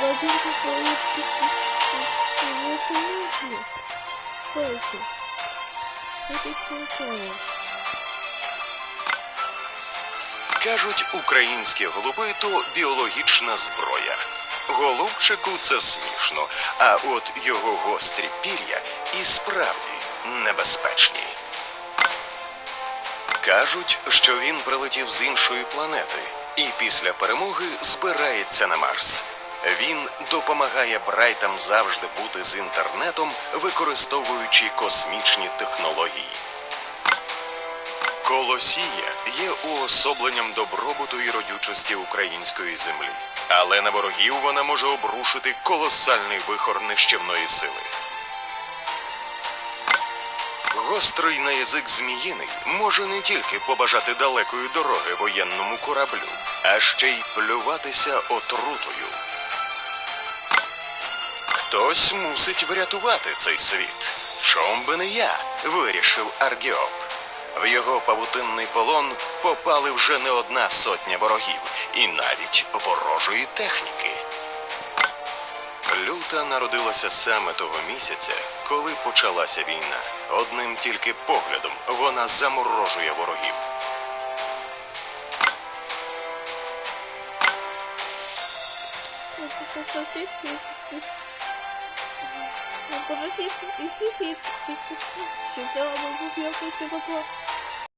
восемнадцать. Короче. Это чего? Кажуть, українські голуби то біологічна зброя. Голубчику це смішно, а от його гострі пір'я і справді небезпечні. Кажуть, що він прилетів з іншої планети і після перемоги збирається на Марс. Він допомагає Брайтам завжди бути з інтернетом, використовуючи космічні технології. Колосія є уособленням добробуту і родючості української землі, але на ворогів вона може обрушити колосальний вихор нищівної сили. Гострий на язик зміїний може не тільки побажати далекої дороги воєнному кораблю, а ще й плюватися отрутою. Хтось мусить врятувати цей світ. Чом би не я, вирішив Аргіоп. В його павутинний полон попали вже не одна сотня ворогів, і навіть ворожої техніки. Люта народилася саме того місяця, коли почалася війна. Одним тільки поглядом вона заморожує ворогів. このシス、石引き、シュガーの動きを消すことは、